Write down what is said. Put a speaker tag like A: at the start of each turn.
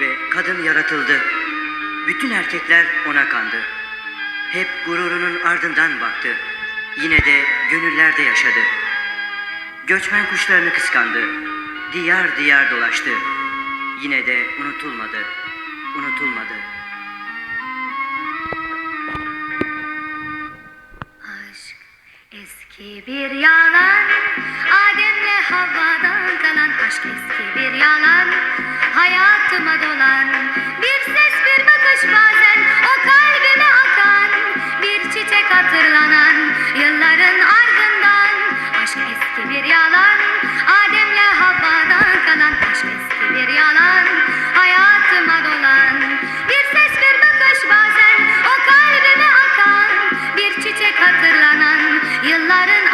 A: Ve kadın yaratıldı. Bütün erkekler ona kandı. Hep gururunun ardından baktı. Yine de gönüllerde yaşadı. Göçmen kuşlarını kıskandı. Diyar diyar dolaştı. Yine de unutulmadı. Unutulmadı.
B: Aşk eski bir yalan Adem'le Havva'dan kalan aşk eski bir yalan Hayatıma dolan. Bir ses bir bakış bazen O kalbime akan. Bir çiçek hatırlanan Yılların ardından. Aşk eski bir yalan Adem'le Havva'dan kalan. Aşk eski bir yalan Hayatıma dolan. Bir ses bir bakış bazen O kalbime akan. Bir çiçek hatırlanan Yılların